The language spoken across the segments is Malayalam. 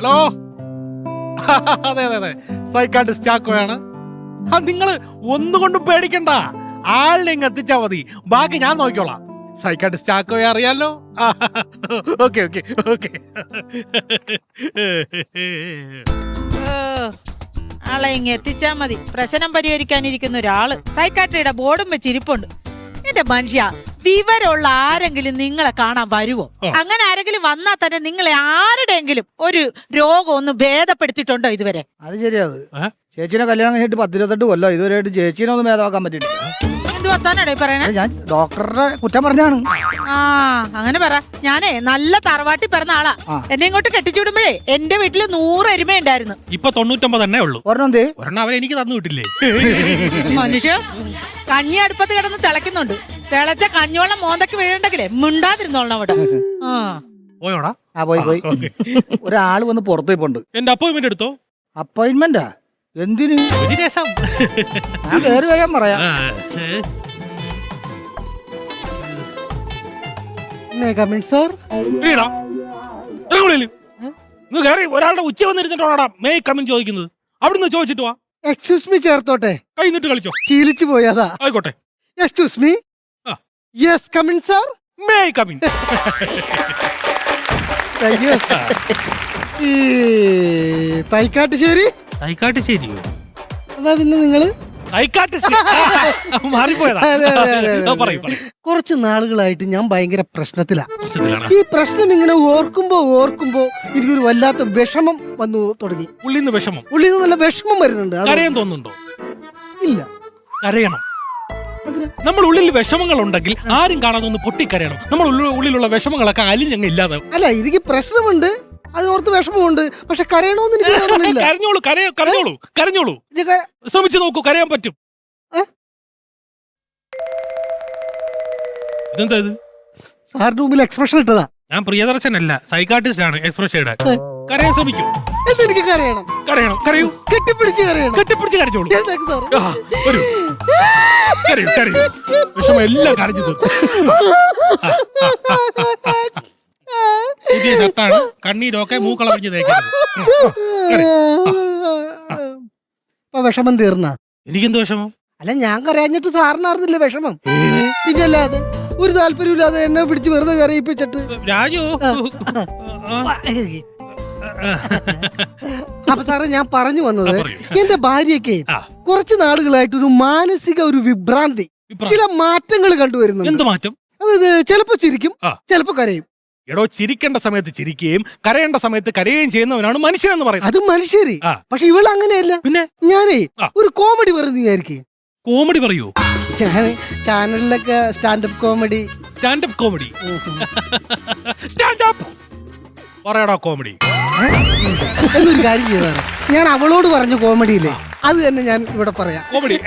ഹലോ? അതെ അതെ അതെ. സൈക്കാട്ടിസ്റ്റ് ചാക്കോയാണ്. ആ നിങ്ങൾ ഒന്നുകൊണ്ടും പേടിക്കണ്ട. ആളിനെ ഇങ്ങ് എത്തിച്ചാ മതി. ബാക്കി ഞാൻ നോക്കിക്കോളാം. സൈക്കാട്ടിസ്റ്റ് ചാക്കോയെ അറിയാലോ? Okay okay okay. ആളെ ഇങ്ങ് എത്തിച്ചാ മതി. പ്രശ്നം പരിഹരിക്കാനിരിക്കുന്ന ഒരാൾ. സൈക്കാട്രിയുടെ ബോർഡും വെച്ച് ഇരിപ്പുണ്ട്. എന്റെ മനുഷ്യ വിവരമുള്ള ആരെങ്കിലും നിങ്ങളെ കാണാൻ വരുവോ? അങ്ങനെ ആരെങ്കിലും വന്നാൽ തന്നെ നിങ്ങളെ ആരുടെയെങ്കിലും ഒരു രോഗം ഒന്ന് ഭേദപ്പെടുത്തിയിട്ടുണ്ടോ ഇതുവരെ? അത് ശരിയാത് ചേച്ചിനെ കല്യാണം കഴിഞ്ഞിട്ട് പത്തിരുപത്തെട്ട് കൊല്ലം. ഇതുവരെയായിട്ട് ചേച്ചിനെ ഒന്ന് ഭേദമാക്കാൻ പറ്റിയിട്ടില്ല. ഞാൻ ഡോക്ടറുടെ കുറ്റം പറഞ്ഞാണ്. ആ അങ്ങനെ പറ. ഞാനേ നല്ല തറവാട്ടി പിറന്ന ആളാ. എന്നെ ഇങ്ങോട്ട് കെട്ടിച്ചുവിടുമ്പോഴേ എന്റെ വീട്ടിൽ നൂറ് എരുമ ഉണ്ടായിരുന്നു. ഇപ്പൊ തൊണ്ണൂറ്റൊമ്പത് തന്നെ ഉള്ളൂ. ഒരെണ്ണം എന്തേ? ഒരെണ്ണം അവരെ എനിക്ക് തന്നു വിട്ടില്ലേ? മനുഷ്യ കഞ്ഞി അടുപ്പത്ത് കിടന്ന് തിളയ്ക്കുന്നുണ്ട്. തിളച്ച കഞ്ഞോളം മോന്തക്ക് വീഴണ്ടെങ്കിലേ മിണ്ടാതിരുന്നോളണം അവിടെ. ആ. പോയോടാ? ആ പോയി പോയി. ഒരാൾ വന്ന് പുറത്തു പോയിപ്പോണ്ട്. എന്റെ അപ്പോയിന്റ്മെന്റ് എടുത്തോ? അപ്പോയിന്റ്മെന്റാ? എന്തിന്? ഒരു രസം. ഞാൻ കയറി വരാൻ പറയാം. നീ കയറി ഒരാളുടെ ഉച്ച വന്നിരുന്നിട്ടോടാ മേ കമ്മിൻ ചോദിക്കുന്നത്. അവിടുന്ന് ചോദിച്ചിട്ട് വാ. എക്സ്ക്യൂസ് മീ ചേർത്തോട്ടെ. കൈ നിട്ട് കളിച്ചോ. ശീലിച്ചു പോയതാ. ആയിക്കോട്ടെ. എക്സ്ക്യൂസ് മീ ആ. Yes come in sir may come in thank you ഈ തൈക്കാട്ടുശ്ശേരി? തൈക്കാട്ട് ശരിയോ അതാ പിന്നെ നിങ്ങൾ? മാറിപ്പോയതാ. അതെ, അതെ, അതെ, അതെ. പറയൂ കുറച്ച് നാളുകളായിട്ട് ഞാൻ ഭയങ്കര പ്രശ്നത്തിലാ. പ്രശ്നത്തിലാണ്? ഈ പ്രശ്നം ഇങ്ങനെ ഓർക്കുമ്പോ ഓർക്കുമ്പോ എനിക്കൊരു വല്ലാത്ത വിഷമം വന്നു തുടങ്ങി. ഉള്ളിന്ന് വിഷമം. ഉള്ളിൽ നിന്ന് നല്ല വിഷമം വരുന്നുണ്ട്. അത് കരയാൻ തോന്നുന്നുണ്ടോ? ഇല്ല. കരയണം. അതിന് നമ്മൾ ഉള്ളിൽ വിഷമങ്ങൾ ഉണ്ടെങ്കിൽ ആരും കാണാതെ ഒന്ന് പൊട്ടിക്കരയണം. നമ്മൾ ഉള്ളിൽ- ഉള്ളിലുള്ള വിഷമങ്ങളൊക്കെ അലിഞ്ഞങ്ങ് ഇല്ലാതെ അല്ല എനിക്ക് പ്രശ്നമുണ്ട്. അതിനോർത്ത് വിഷമമുണ്ട്. പക്ഷെ കരയണമെന്ന് എനിക്ക് തോന്നുന്നില്ല. കരഞ്ഞോളൂ കരയ- കരഞ്ഞോളൂ കരഞ്ഞോളൂ. ഇതൊക്കെ ശ്രമിച്ചു നോക്കൂ കരയാൻ പറ്റും. ഏ? ഇതെന്താ ഇത്? സാറിന്റെ മുമ്പിൽ എക്സ്പ്രഷൻ ഇട്ടതാ. ഞാൻ പ്രിയദർശനല്ല സൈക്കാട്രിസ്റ്റ് ആണ് എക്സ്പ്രഷൻ ഇടാൻ. ഏ. കരയാൻ ശ്രമിക്കൂ. എനിക്ക് കരയണം? കരയണം കരയൂ. കെട്ടിപ്പിടിച്ച് കരയണം. കെട്ടിപ്പിടിച്ച് കരഞ്ഞോളൂ. എന്താ സാറ്? ആ, വരൂ. കരയൂ കരയൂ. വിഷമം എല്ലാം കരഞ്ഞു തീർക്കും. പുതിയ ഷർട്ടാണ്. കണ്ണീരൊക്കെ മൂക്കളറിഞ്ഞ് തേക്കുന്നത് ഇപ്പൊ വിഷമം തീർന്ന? എനിക്കെന്ത് വിഷമം? അല്ല ഞാൻ കരഞ്ഞിട്ട് സാറിന് അറിഞ്ഞില്ല വിഷമം? പിന്നെ അല്ലാതെ ഒരു താല്പര്യമില്ലാതെ എന്നെ പിടിച്ച് വെറുതെ കരയിപ്പിച്ചിട്ട്. രാജു! അപ്പൊ സാറേ ഞാൻ പറഞ്ഞു വന്നത് എന്റെ ഭാര്യയ്ക്ക്. കുറച്ച് നാളുകളായിട്ട് ഒരു മാനസിക ഒരു വിഭ്രാന്തി. വിഭ്രാന്തി. ചില മാറ്റങ്ങൾ കണ്ടുവരുന്നു എന്ത് മാറ്റം? അതായത് ചിലപ്പോ ചിരിക്കും ചിലപ്പോ കരയും. എടോ ചിരിക്കേണ്ട സമയത്ത് ചിരിക്കുകയും കരയേണ്ട സമയത്ത് കരയുകയും ചെയ്യുന്നവനാണ് മനുഷ്യനെന്ന് പറയുന്നത്. അത് മനുഷ്യര്. ആ. പക്ഷെ ഇവൾ അങ്ങനെയല്ല. പിന്നെ? ഞാനേ ആ. ഒരു കോമഡി പറഞ്ഞു വിചാരിക്കേ. കോമഡി പറയൂ. ഞാൻ ചാനലിലൊക്കെ standup comedy. Standup comedy. Standup! പറയടാ കോമഡി. എന്നൊരു കാര്യം ഞാൻ അവളോട് പറഞ്ഞ കോമഡിയില്ലേ? അത് തന്നെ ഞാൻ ഇവിടെ പറയാം. കോമഡി.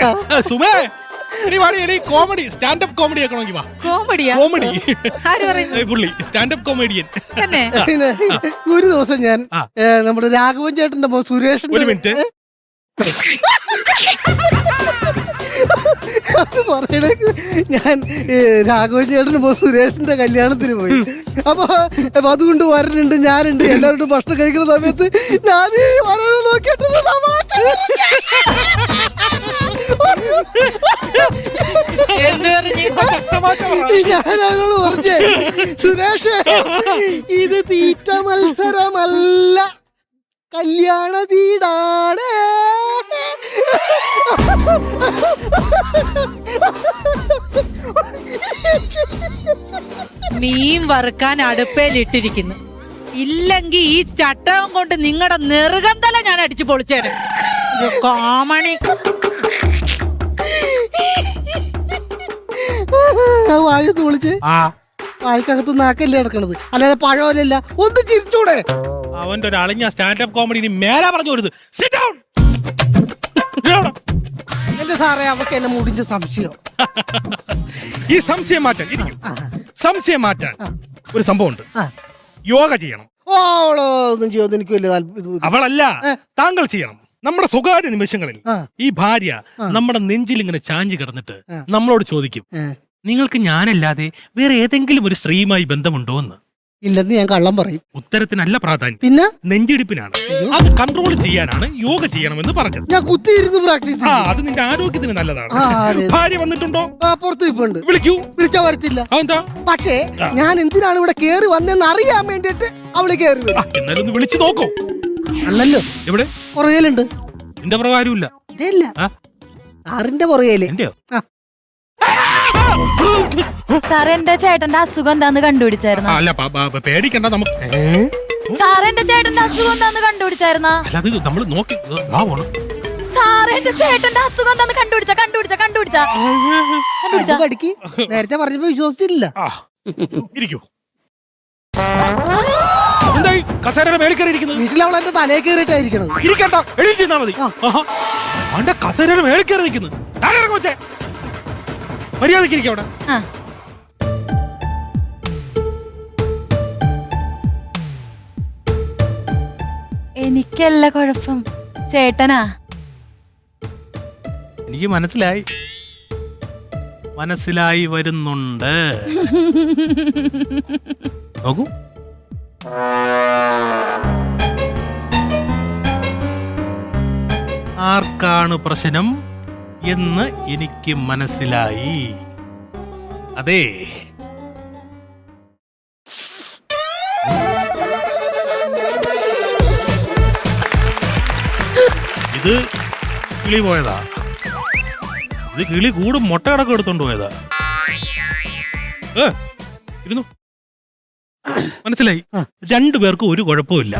സുമേ! എടി വാടി എടി കോമഡി സ്റ്റാൻഡപ്പ് കോമഡി ആക്കണമെങ്കിൽ വാ. കോമഡിയാ കോമഡി ആര് പറയുന്നു? ഏയ് പുള്ളി സ്റ്റാൻഡപ്പ് കോമഡിയൻ തന്നെ? പിന്നെ ഒരു ദിവസം ഞാൻ ആ. ഏ, നമ്മുടെ രാഘവൻ ചേട്ടന്റെ സുരേഷിന്റെ ഒരു മിനിറ്റ്. അത് പറയണേ ഞാൻ ഏ, രാഘവൻ ചേട്ടന്റെ മോ സുരേഷിന്റെ കല്യാണത്തിന് പോയി. അപ്പൊ അപ്പൊ അതുകൊണ്ട് വരനുണ്ട് ഞാനുണ്ട് എല്ലാവരും ഭക്ഷണം കഴിക്കുന്ന സമയത്ത് ഞാൻ ഈ വരനെ നോക്കിയിട്ട് ഞാൻ അവനോട് പറഞ്ഞേ. സുരേഷ് ഇത് തീറ്റ മത്സരമല്ല. കല്യാണ വീടാണ്. മീൻ വറുക്കാൻ അടുപ്പേലിട്ടിരിക്കുന്നു ഇല്ലെങ്കിൽ ഈ ചട്ടകം കൊണ്ട് നിങ്ങളുടെ നെറുകന്തല ഞാൻ അടിച്ചു പൊളിച്ചേനെ കോമണി. വായൊന്ന് വിളിച്ച്. ആ. വായിക്കകത്ത് നാക്കല്ലേ നടക്കണത്. അല്ലാതെ പഴമല്ല ഒന്ന് ചിരിച്ചൂടെ. അവന്റെ ഒരു അളിഞ്ഞ സ്റ്റാൻഡപ്പ് കോമഡി ഇനി മേലാ പറഞ്ഞു കൊടുത്ത്. സിറ്റ് ഡൗൺ എന്റെ സാറേ അവർക്ക് എന്നെ മുടിഞ്ഞ സംശയം. ഈ സംശയം മാറ്റാൻ ഇരിക്കും. സംശയം മാറ്റാൻ ഒരു സംഭവം ഉണ്ട് യോഗ ചെയ്യണം. ഓ അവളോ ഒന്നും ചെയ്യുമെന്ന് എനിക്ക് വലിയ താല്പര്യം അവളല്ല താങ്കൾ ചെയ്യണം. നമ്മുടെ സ്വകാര്യ നിമിഷങ്ങളിൽ ഈ ഭാര്യ നമ്മുടെ നെഞ്ചിൽ ഇങ്ങനെ ചാഞ്ചി കിടന്നിട്ട് നമ്മളോട് ചോദിക്കും. നിങ്ങൾക്ക് ഞാനല്ലാതെ വേറെ ഏതെങ്കിലും ഒരു സ്ത്രീയുമായി ബന്ധമുണ്ടോ എന്ന് ഇല്ലെന്ന് ഞാൻ കള്ളം പറയും. ഉത്തരത്തിനല്ല പ്രാധാന്യം. പിന്നെ? നെഞ്ചിടിപ്പിനാണ്. അത് കൺട്രോൾ ചെയ്യാനാണ് യോഗ ചെയ്യണമെന്ന് പറഞ്ഞത്. ഞാൻ കുത്തിയിരുന്ന് പ്രാക്ടീസ് ആ അത് നിന്റെ ആരോഗ്യത്തിന് നല്ലതാണ്. ആ, അതെ. ഭാര്യ വന്നിട്ടുണ്ടോ? ആ പുറത്ത് നിൽപ്പുണ്ട് വിളിക്കൂ. വിളിച്ചാ വരത്തില്ല. അതെന്താ പക്ഷേ ഞാൻ എന്തിനാണ് ഇവിടെ കേറി വന്നെന്ന് അറിയാൻ വേണ്ടിട്ട് അവൾ കേറി ആ, എന്നാലും ഒന്ന് വിളിച്ചു നോക്കൂ. അല്ലല്ലോ. എവിടെ? പുറകേലുണ്ട്. എന്റെ പ്രകാരമില്ല ഇല്ല. ആ? കാറിന്റെ പുറകേൽ. എന്റെയോ? ആ. സാറേ എന്റെ ചേട്ടന്റെ അസുഖം എന്താന്ന് കണ്ടുപിടിച്ചായിരുന്നു? അല്ല പേടിക്കണ്ട നമുക്ക്. എന്റെ ചേട്ടന്റെ അസുഖം എന്താന്ന് കണ്ടുപിടിച്ചായിരുന്നു? അല്ല അത് നമ്മൾ നോക്കി എന്റെ ചേട്ടന്റെ അസുഖം എന്താന്ന് കണ്ടുപിടിച്ച കണ്ടുപിടിച്ച കണ്ടുപിടിച്ച. കണ്ടുപിടിച്ച. പഠിക്ക്. നേരത്തെ പറഞ്ഞപ്പോ വിശ്വസിച്ചില്ല ആ ഇരിക്കൂ. എന്തായി? കസേരയുടെ മേളിൽ കയറി ഇരിക്കുന്നത് വീട്ടിൽ അവൾ എന്റെ തലേ കയറിയിട്ടായിരിക്കണത്. മതി. ആഹാ. അവന്റെ കസേരയുടെ മേളിൽ കയറി നിൽക്കുന്നു താഴെ ഇറങ്ങും വെച്ചേ മര്യാദയ്ക്ക് ഇരിക്കും അവിടെ. ആ. എനിക്കല്ല കുഴപ്പം. ചേട്ടനാ? എനിക്ക് മനസ്സിലായി. മനസ്സിലായി വരുന്നുണ്ട്. നോക്കൂ. ആർക്കാണ് പ്രശ്നം? എന്ന് എനിക്ക് മനസ്സിലായി. അതെ. ഇത് കിളി പോയതാ. ഇത് കിളി കൂടും മുട്ടയടക്കം എടുത്തോണ്ട് പോയതാ. ഏ, ഇരുന്നു. മനസ്സിലായി രണ്ടുപേർക്കും ഒരു കുഴപ്പമില്ല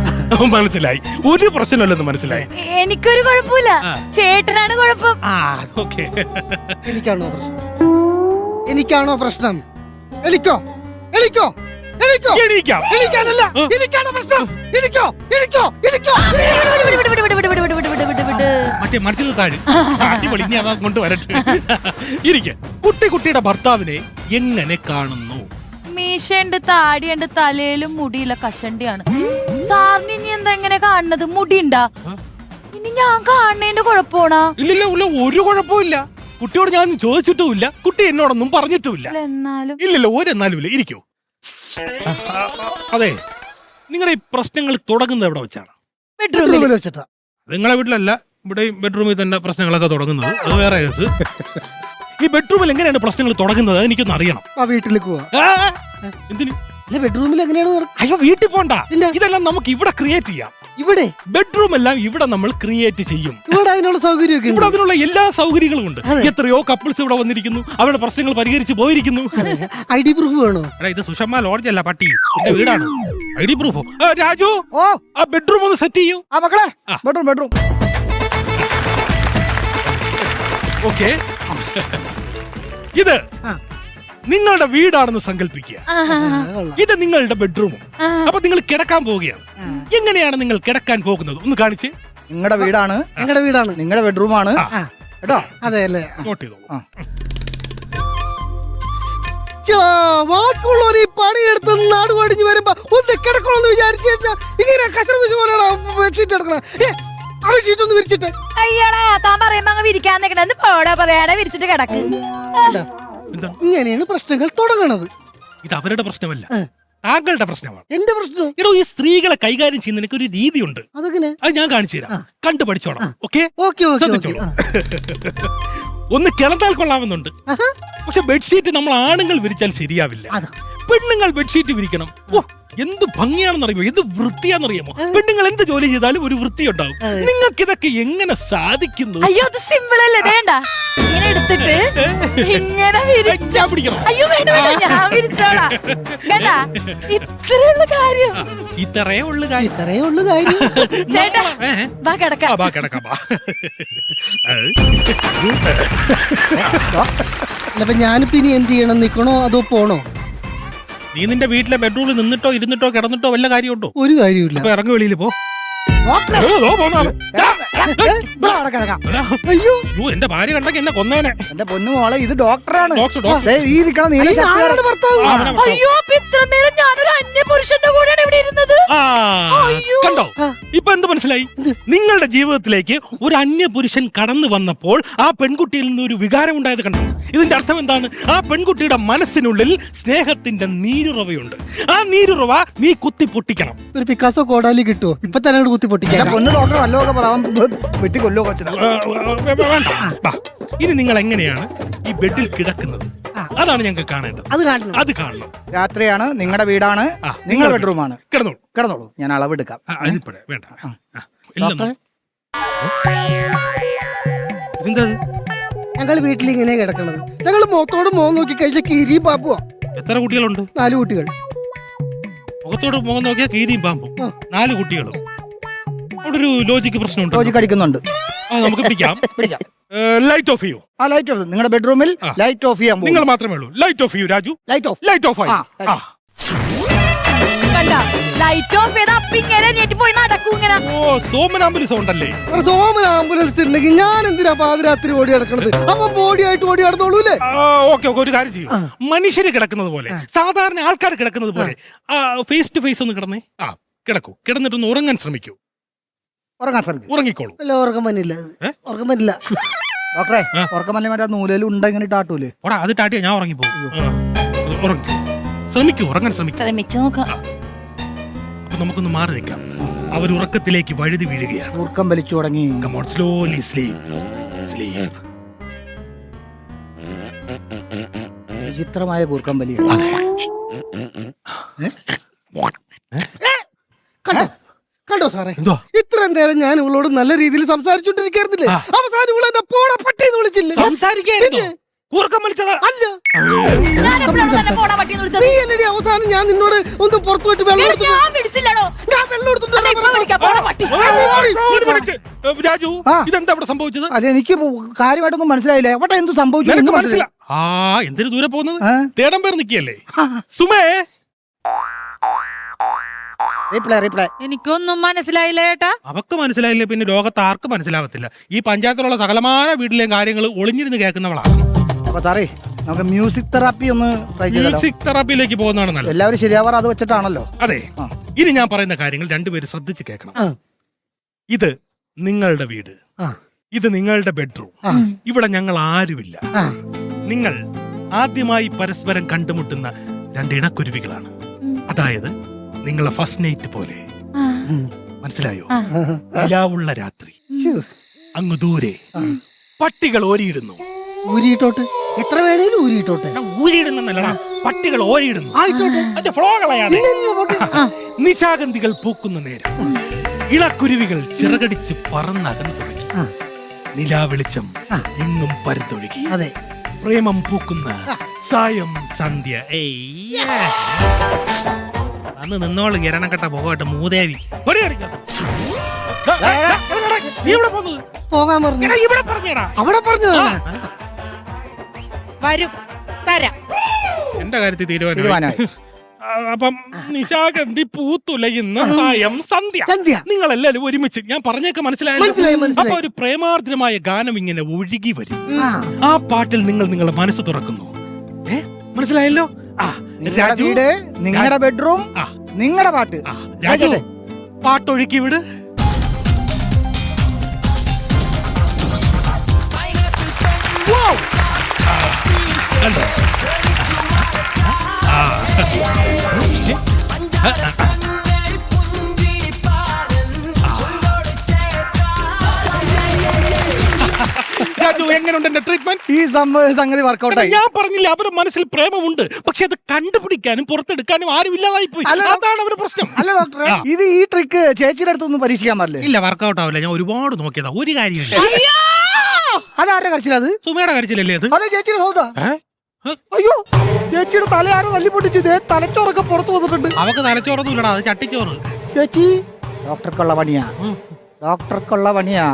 മനസ്സിലായി ഒരു പ്രശ്നമല്ലെന്ന് മനസ്സിലായി എനിക്കൊരു കുഴപ്പമില്ല. ചേട്ടനാണ് കുഴപ്പം ആ ഓക്കെ എനിക്കാണോ പ്രശ്നം എനിക്കാണോ പ്രശ്നം എനിക്കോ എനിക്കോ എനിക്കോ എണീക്കാം എനിക്കാണല്ല ആ. എനിക്കാണോ പ്രശ്നം എനിക്കോ എനിക്കോ എനിക്കോ വിട്, വിട്, വിട്, വിട്, വിട്, വിട്, വിട്, വിട്, വിട്, വിട്. മറ്റേ മനസ്സിൽ താഴെ അടിപൊളി ഇനി അവൻ കൊണ്ടുവരട്ടെ ഇരിക്കെ കുട്ടി കുട്ടിയുടെ ഭർത്താവിനെ എങ്ങനെ കാണുന്നു മീശയുണ്ട് താടിയുണ്ട് തലയിലും മുടിയില്ല കഷണ്ടിയാണ്. സാറിന് ഇനി എന്താ എങ്ങനെ കാണുന്നത്? മുടിയുണ്ടാ? ഇനി ഞാൻ കാണുന്നതിന്റെ കുഴപ്പമാണോ? ഇല്ലില്ല ഇല്ല ഒരു കുഴപ്പമില്ല കുട്ടിയോട് ഞാൻ ചോദിച്ചിട്ടുമില്ല. കുട്ടി എന്നോടൊന്നും പറഞ്ഞിട്ടുമില്ല. എന്നാലും. ഇല്ലല്ല ഒരെന്നാലും ഇല്ല. ഇരിക്കൂ. അതെ നിങ്ങളുടെ ഈ പ്രശ്നങ്ങൾ തുടങ്ങുന്നത് എവിടെ വെച്ചാണ്? ബെഡ്റൂമിൽ ബെഡ്റൂമിൽ വെച്ചിട്ടാ. നിങ്ങളെ വീട്ടിലല്ല ഇവിടെയും ബെഡ്റൂമിൽ തന്നെ പ്രശ്നങ്ങളൊക്കെ തുടങ്ങുന്നത്. അത് വേറെ കേസ്. ഈ ബെഡ്റൂമിൽ എങ്ങനെയാണ് പ്രശ്നങ്ങൾ തുടങ്ങുന്നത്? എനിക്കൊന്ന് അറിയണം. ആ വീട്ടിലേക്ക് പോവാ. ആ, എന്തിന്? അല്ല ബെഡ്റൂമിൽ എങ്ങനെയാണ് നട- അയ്യോ വീട്ടിൽ പോണ്ട. ഇല്ല. ഇതെല്ലാം നമുക്ക് ഇവിടെ ക്രിയേറ്റ് ചെയ്യാം. ഇവിടെ? ബെഡ്റൂം എല്ലാം ഇവിടെ നമ്മൾ ക്രിയേറ്റ് ചെയ്യും. ഇവിടെ അതിനുള്ള സൗകര്യമൊക്കെ ഇവിടെ ഉണ്ട്? അതിനുള്ള എല്ലാ സൗകര്യങ്ങളും ഉണ്ട്. അതെ. എത്രയോ കപ്പിൾസ് ഇവിടെ വന്നിരിക്കുന്നു. അവരുടെ പ്രശ്നങ്ങൾ പരിഹരിച്ച് പോയിരിക്കുന്നു. ഐ ഡി പ്രൂഫ് വേണോ? എടാ ഇത് സുഷമ്മ ലോഡ്ജ് അല്ല പട്ടി. എന്റെ വീടാണ്. ഐ ഡി പ്രൂഫോ രാജു ഓ. ആ ബെഡ്റൂം ഒന്ന് സെറ്റ് ചെയ്യൂ. ആ മക്കളെ. ആ. ബെഡ്റൂം ബെഡ്റൂം ഓക്കെ ഇത് നിങ്ങളുടെ വീടാണെന്ന് സങ്കല്പിക്കുക. ഇത് നിങ്ങളുടെ ബെഡ്റൂമും. അപ്പൊ നിങ്ങൾ കിടക്കാൻ പോവുകയാണ്. എങ്ങനെയാണ് നിങ്ങൾ കിടക്കാൻ പോകുന്നത്? ഒന്ന് കാണിച്ച്. നിങ്ങളുടെ വീടാണ്. ഞങ്ങളുടെ വീടാണ്. നിങ്ങളുടെ ബെഡ്റൂമാണ്. കേട്ടോ? അതെ അല്ലേ? നോട്ട് ചെയ്തോളൂ. ആ. ചേട്ടാ, ബാക്കിയുള്ളവർ ഈ പണിയെടുത്ത് നാട് പടിഞ്ഞ് വരുമ്പോ ഒന്ന് കിടക്കണമെന്ന് ഇങ്ങനെ കസര വെച്ച് പോലെയാണ് ബെഡ്ഷീറ്റ് എടുക്കണേ? ആ ഒന്ന് വിരിച്ചിട്ട്. അയ്യടാ താൻ പറയുമ്പോ അങ്ങ് വിരിക്കാൻ നിക്കണ. പോടാ പറയാടെ വിരിച്ചിട്ട് കിടക്ക്. എന്താണ് ഇങ്ങനെയാണ് പ്രശ്നങ്ങൾ തുടങ്ങണത്. ഇത് അവരുടെ പ്രശ്നമല്ല. താങ്കളുടെ പ്രശ്നമാണ്. എന്റെ പ്രശ്നം എടോ ഈ സ്ത്രീകളെ കൈകാര്യം ചെയ്യുന്നതിനൊക്കെ ഒരു രീതിയുണ്ട്. അതെങ്ങനെ? അത് ഞാൻ കാണിച്ചു തരാം. കണ്ടു പഠിച്ചോളാം. ഓക്കെ? ഓക്കെ ശ്രദ്ധിച്ചോളൂ. ഒന്ന് കിളന്നാൽ കൊള്ളാമെന്നുണ്ട്. പക്ഷെ ബെഡ്ഷീറ്റ് നമ്മൾ ആണുങ്ങൾ വിരിച്ചാൽ ശരിയാവില്ല. അതാ. പെണ്ണുങ്ങൾ ബെഡ്ഷീറ്റ് വിരിക്കണം. ഓ എന്ത് ഭംഗിയാണെന്നറിയുമോ? എന്ത് വൃത്തിയാണെന്നറിയാമോ? പെണ്ണുങ്ങൾ എന്ത് ജോലി ചെയ്താലും ഒരു വൃത്തി ഉണ്ടാവും നിങ്ങൾക്ക് ഇതൊക്കെ എങ്ങനെ സാധിക്കുന്നു? അയ്യോ അത് സിമ്പിൾ അല്ലേ? വേണ്ട. ഇങ്ങനെ എടുത്തിട്ട് ഇങ്ങനെ വിരിച്ചാ ഞാൻ പിടിക്കണം. അയ്യോ വേണ്ട വേണ്ട ഞാൻ വിരിച്ചോളാം. കേട്ടാ ഇത്രയുള്ള കാര്യം. ഇത്രേ ഉള്ളു കാര്യം. ഇത്രയേ ഉള്ളു കാര്യം. ചേട്ടാ ഏ? വാ കിടക്ക. ആ, ബാ, കിടക്കാം, ബാ. അപ്പൊ ഞാനിപ്പോ ഇനി എന്ത് ചെയ്യണം? നിക്കണോ അതോ പോണോ? നീ നിന്റെ വീട്ടിലെ ബെഡ്റൂമിൽ നിന്നിട്ടോ ഇരുന്നിട്ടോ കിടന്നിട്ടോ വല്ല കാര്യമുണ്ടോ? ഒരു കാര്യമില്ല അപ്പൊ ഇറങ്ങി വെളിയിൽ പോ. ഏ, ദോ പോന്ന ആൾ. ഏ, ഇവിടെ. അതാ. അയ്യോ. യ്യോ, എന്റെ ഭാര്യ കണ്ടെങ്കിൽ എന്നെ കൊന്നേനെ. എന്റെ പൊന്നു മോളെ ഇത് ഡോക്ടറാണ്. Doctor doctor. ദേ, ഈ നിക്കണ നീല ചട്ട ഭർത്താവ്. അയ്യോ അപ്പൊ ഇത്ര നേരം ഞാനൊരു അന്യ പുരുഷന്റെ കൂടെയാണ് ഇവിടെ ഇരുന്നത്. ആ അയ്യോ. കണ്ടോ? ഇപ്പൊ എന്ത് മനസ്സിലായി? നിങ്ങളുടെ ജീവിതത്തിലേക്ക് ഒരു അന്യ പുരുഷൻ കടന്നു വന്നപ്പോൾ ആ പെൺകുട്ടിയിൽ നിന്ന് ഒരു വികാരം ഉണ്ടായത് കണ്ടോ? ഇതിന്റെ അർത്ഥം എന്താണ്? ആ പെൺകുട്ടിയുടെ മനസ്സിനുള്ളിൽ സ്നേഹത്തിന്റെ നീരുറവയുണ്ട്. ആ നീരുറവ നീ കുത്തി പൊട്ടിക്കണം. ഒരു പിക്കാസോ കോടാലി കിട്ടുമോ ഇപ്പൊ തന്നെ അങ്ങോട്ട് കുത്തി എന്റെ പൊട്ടിക്കാം പൊന്ന് ഡോക്ടർ വല്ലതൊക്കെ പറയാൻ വെട്ടി കൊല്ലോ കൊച്ചിനെ. ആ, ആ, വേ- വേണ്ട വാ. ഇനി നിങ്ങൾ എങ്ങനെയാണ് ഈ ബെഡിൽ കിടക്കുന്നത്? അതാണ് ഞങ്ങൾക്ക് കാണേണ്ടത്. അത് കാണണം. അത് കാണണം. രാത്രിയാണ് നിങ്ങളുടെ വീടാണ് ആ, നിങ്ങളുടെ ബെഡ്റൂമാണ്. കിടന്നോളൂ. കിടന്നോളൂ. ഞാൻ അളവെടുക്കാം. ആ, അതിപ്പോഴേ വേണ്ട. ആ, ഇല്ലെന്നോ? ഇതെന്താ ഇത്? ഞങ്ങൾ വീട്ടിൽ ഇങ്ങനെ കിടക്കണത്. ഞങ്ങൾ മുഖത്തോട് മുഖം നോക്കി കഴിച്ച കീരിയും പാപ്പുവാ എത്ര കുട്ടികളുണ്ട്? നാല് കുട്ടികൾ. മുഖത്തോട് മുഖം നോക്കിയാൽ കീരിയും പാമ്പും. ആ. നാല് കുട്ടികളും. അവിടെ ഒരു ലോജിക്ക് പ്രശ്നമുണ്ട്? ലോജിക്ക് അടിക്കുന്നുണ്ട്. ആ നമുക്ക് പിടിക്കാം. പിടിക്കാം. ലൈറ്റ് ഓഫ് ചെയ്യൂ. ആ ലൈറ്റ് ഓഫ് നിങ്ങളുടെ ബെഡ്റൂമിൽ ലൈറ്റ് ഓഫ് ചെയ്യാൻ നിങ്ങൾ മാത്രമേ ഉള്ളൂ. ലൈറ്റ് ഓഫ് ചെയ്യൂ Raju. Light off light off ആയി. ആ, ആ. കണ്ട? ലൈറ്റ് ഓഫ് ചെയ്ത അപ്പിങ്ങനെ ഞെട്ടി പോയി നടക്കൂ ഇങ്ങനെ. ഓ സോമനാമ്പലി ആംബുലൻസ് അല്ലേ സോമൻ ആംബുലൻസ് ഉണ്ടെങ്കിൽ ഞാൻ എന്തിനാ പാതിരാത്രി ഓടി നടക്കുന്നത് അവൻ ബോഡിയായിട്ട് ഓടി നടന്നോളൂല്ലേ ഓക്കെ ഓക്കെ ഒരു കാര്യം ചെയ്യൂ. മനുഷ്യര് കിടക്കുന്നത് പോലെ സാധാരണ ആൾക്കാർ കിടക്കുന്നത് പോലെ ഫേസ് ടു ഫേസ് ഒന്ന് കിടന്നേ. ആ കിടക്കൂ. കിടന്നിട്ടൊന്ന് ഉറങ്ങാൻ ശ്രമിക്കൂ. ഉറങ്ങാൻ ശ്രമിക്കും. ഉറങ്ങിക്കോളൂ. അല്ല ഉറക്കം പറ്റില്ല ഏ? ഉറക്കം പറ്റില്ല ഡോക്ടറെ ആ. ഉറക്കമല്ലേ മറ്റേ നൂലേലും ഉണ്ടെങ്കിൽ ടാട്ടൂലേ ഓടാ അത് ടാട്ടിയാ ഞാൻ ഉറങ്ങിപ്പോകും പോകും ശ്രമിക്കൂ ഉറങ്ങാൻ ശ്രമിക്കൂ. ശ്രമിച്ചു നോക്കാം. അപ്പൊ നമുക്കൊന്ന് മാറി നിൽക്കാം. അവർ ഉറക്കത്തിലേക്ക് വഴുതി വീഴുകയാണ്. ഉറക്കം വലിച്ചു തുടങ്ങി. Come on slowly. Sleep. വിചിത്രമായ കൂർക്കം വലിയ. കണ്ടോ? കണ്ടോ സാറേ? എന്തോ? ഇത്രയും നേരം ഞാൻ ഇവളോട് നല്ല രീതിയിൽ സംസാരിച്ചോണ്ടിരിക്കായിരുന്നില്ലേ. അവസാനം ഇവളെ എന്നെ പട്ടി എന്ന് വിളിച്ചില്ലേ? സംസാരിക്കായിരുന്നോ. കൂർക്കം അല്ല. ഞാൻ എപ്പോഴാണ് തന്നെ പോടാ വിളിച്ചത്? നീ അല്ലടി അവസാനം ഞാൻ നിന്നോട് ഒന്നും പുറത്തു പോയിട്ട് വെള്ളം എടാ, ഞാൻ വിളിച്ചില്ലടോ ഞാൻ വെള്ളം എടുത്തിട്ട് അല്ല, ഇപ്പൊ വിളിക്കാം. പോടാ പട്ടി. ഓ, ഒരു മിനിറ്റ്. ഏ, രാജു ആ. ഇതെന്താ ഇവിടെ സംഭവിച്ചത്? അത് എനിക്ക് കാര്യമായിട്ടൊന്നും മനസ്സിലായില്ല. എവിടെ എന്ത് സംഭവിച്ചു? നിനക്ക് എന്ന് മനസ്സില? ആ എന്തിനു ദൂരെ പോകുന്നത്? ആ. തേടം പേർ നിക്കല്ലേ സുമേ റീപ്ലൈ റീപ്ലൈ എനിക്കൊന്നും മനസ്സിലായില്ല ഏട്ടാ. അവക്ക് മനസ്സിലായില്ല പിന്നെ ലോകത്ത് ആർക്കും മനസ്സിലാവത്തില്ല. ഈ പഞ്ചായത്തിലുള്ള സകലമായ വീട്ടിലെയും കാര്യങ്ങൾ ഒളിഞ്ഞിരുന്ന് കേൾക്കുന്നവളാണ് അപ്പൊ സാറേ നമുക്ക് മ്യൂസിക് തെറാപ്പി ഒന്ന് ട്രൈ ചെയ്താലോ? മ്യൂസിക് തെറാപ്പിയിലേക്ക് പോകുന്നതാണ് നല്ലത്. എല്ലാവരും ശരിയാവാറ് അത് വെച്ചിട്ടാണല്ലോ. അതെ. ആ. ഇനി ഞാൻ പറയുന്ന കാര്യങ്ങൾ രണ്ടുപേരും ശ്രദ്ധിച്ച് കേൾക്കണം. ആ. ഇത് നിങ്ങളുടെ വീട്. ആ. ഇത് നിങ്ങളുടെ ബെഡ്റൂം ആ. ഇവിടെ ഞങ്ങൾ ആരുമില്ല. ആ. നിങ്ങൾ ആദ്യമായി പരസ്പരം കണ്ടുമുട്ടുന്ന രണ്ട് ഇണക്കുരുവികളാണ്. അതായത് നിങ്ങളെ ഫസ്റ്റ് നൈറ്റ് പോലെ. മനസ്സിലായോ? നിലാവുള്ള രാത്രി. അങ്ങ് ദൂരെ. പട്ടികൾ ഓരിയിടുന്നു. ഊരിയിട്ടോട്ടെ? എത്ര വേണേലും ഊരിയിട്ടോട്ടെ? ഞാൻ ഊരിയിടുന്നല്ലടാ പട്ടികൾ ഓരിയിടുന്നു. ഫ്ലോ കളയാതെ. നിശാഗന്ധികൾ പൂക്കുന്ന നേരം ഇളക്കുരുവികൾ ചിറകടിച്ച് പറന്നകന്നു തുടങ്ങി. നിലാ നിലാവെളിച്ചം എങ്ങും പരത്തൊഴുകി. അതെ. പ്രേമം പൂക്കുന്ന സായം സന്ധ്യ. ഏയ്. അന്ന് നിന്നോൾ കിരണക്കട്ട പോകട്ടെ മൂദേവി. പോകാൻ പറഞ്ഞു. എടാ ഇവിടെ പറഞ്ഞേടാ. അവിടെ വരും. തരാം. എന്റെ കാര്യത്തിൽ തീരുമാനം തീരുമാനമായി. അപ്പം പൂത്തുല ഇന്ന് സായം സന്ധ്യ. സന്ധ്യ. നിങ്ങൾ എല്ലാവരും ഒരുമിച്ച് ഞാൻ പറഞ്ഞേക്ക മനസ്സിലായല്ലോ? മനസ്സിലായി. അപ്പൊ ഒരു പ്രേമാർദ്രമായ ഗാനം ഇങ്ങനെ ഒഴുകി വരും. ആ പാട്ടിൽ നിങ്ങൾ നിങ്ങളുടെ മനസ്സ് തുറക്കുന്നു. ഏ? മനസ്സിലായല്ലോ? നിങ്ങളുടെ രാജു വീട് നിങ്ങളുടെ ബെഡ്റൂം ആ. നിങ്ങളുടെ പാട്ട് ആ, രാജു? പാട്ടൊഴുക്കി വിട് ആ, കണ്ടോ? ആ. രാജു എങ്ങനെയുണ്ട് എന്റെ ട്രീറ്റ്മെന്റ് ഈ സംഭവ സംഗതി വർക്കൗട്ടായി ഞാൻ പറഞ്ഞില്ല അവരുടെ മനസ്സിൽ പ്രേമമുണ്ട്. പക്ഷെ അത് കണ്ടുപിടിക്കാനും പുറത്തെടുക്കാനും ആരും ഇല്ലാതായി പോയി അല്ല, അതാണ് അവരുടെ പ്രശ്നം. അല്ല ഡോക്ടറെ ഇത് ഈ ട്രിക്ക് ചേച്ചിയുടെ അടുത്തൊന്നും പരീക്ഷിക്കാൻ പാടില്ലേ? ഇല്ല വർക്കൗട്ട് ആവില്ല. ഞാൻ ഒരുപാട് നോക്കിയതാ. ഒരു കാര്യമില്ല അതാരുടെ കരച്ചിലത് സുമയുടെ കാര്യത്തിലല്ലേ അത്? അതെ ചേച്ചിയുടെ സൗണ്ടാ ഏ? ഏ? അയ്യോ ചേച്ചിയുടെ തല ആരോ തല്ലിപ്പൊട്ടിച്ച് ഇതേ തലച്ചോറൊക്കെ പുറത്തു വന്നിട്ടുണ്ട്. അവക്ക് തലച്ചോറൊന്നും ഇല്ലടാ അത് ചട്ടിച്ചോറ്. ചേച്ചി ഡോക്ടർക്കുള്ള പണിയാ. ഡോക്ടർക്കുള്ള പണിയാ.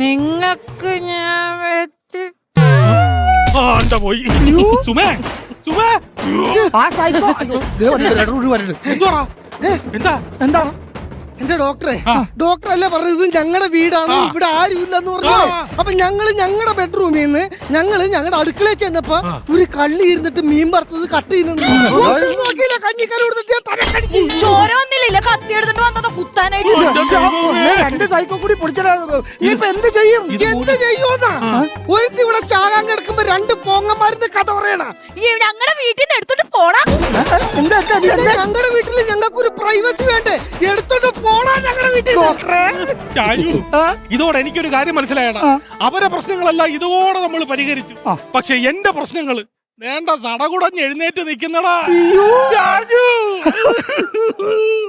നിങ്ങക്ക് ഞാൻ വെച്ചിട്ട് പോയി? സുമേ സുമേ. ആ എന്താ? എന്താ? എന്റെ ഡോക്ടറെ ഡോക്ടർ അല്ലേ പറഞ്ഞത്? ഇത് ഞങ്ങളുടെ വീടാണ് ഇവിടെ ആരും ഇല്ലെന്ന് പറഞ്ഞു. അപ്പൊ ഞങ്ങൾ ഞങ്ങളുടെ ബെഡ്റൂമിൽ നിന്ന് ഞങ്ങൾ ഞങ്ങളുടെ അടുക്കളയിൽ ചെന്നപ്പോ ഒരു കള്ളി ഇരുന്നിട്ട് മീൻ പറത്തത് കട്ട് ചെയ്യുന്നുണ്ട്. നോക്കിയില്ല? കഞ്ഞിക്കറി കൊടുത്തിട്ട് ഞാൻ തല ചോര വന്നില്ല കത്തി എടുത്തിട്ട് വന്നതാ കുത്താനായിട്ട്. രണ്ട് സൈക്കോ കൂടി പൊളിച്ചാ ഇനിയിപ്പൊ എന്ത് ചെയ്യും? എന്ത് ചെയ്യുമെന്നാ ഒരുത്തി ഇവിടെ ചാകാൻ കിടക്കുമ്പോ രണ്ട് പോങ്ങന്മാരുന്ന് കഥ പറയണ. ഞങ്ങളുടെ വീട്ടിൽ നിന്ന് എടുത്തിട്ട് പോടാ. എന്താ? ഞങ്ങളുടെ ഒരു പ്രൈവസി വേണ്ടേ? എടുത്തോണ്ട് പോടാ ഞങ്ങളുടെ വീട്ടിൽ ഡോക്ടറെ. ആ? ഇതോടെ എനിക്കൊരു കാര്യം മനസ്സിലായടാ. അവരെ പ്രശ്നങ്ങളെല്ലാം ഇതോടെ നമ്മൾ പരിഹരിച്ചു. പക്ഷെ എന്റെ പ്രശ്നങ്ങൾ വേണ്ട സടകുടഞ്ഞ് എഴുന്നേറ്റ് നിൽക്കുന്നടാ. രാജു!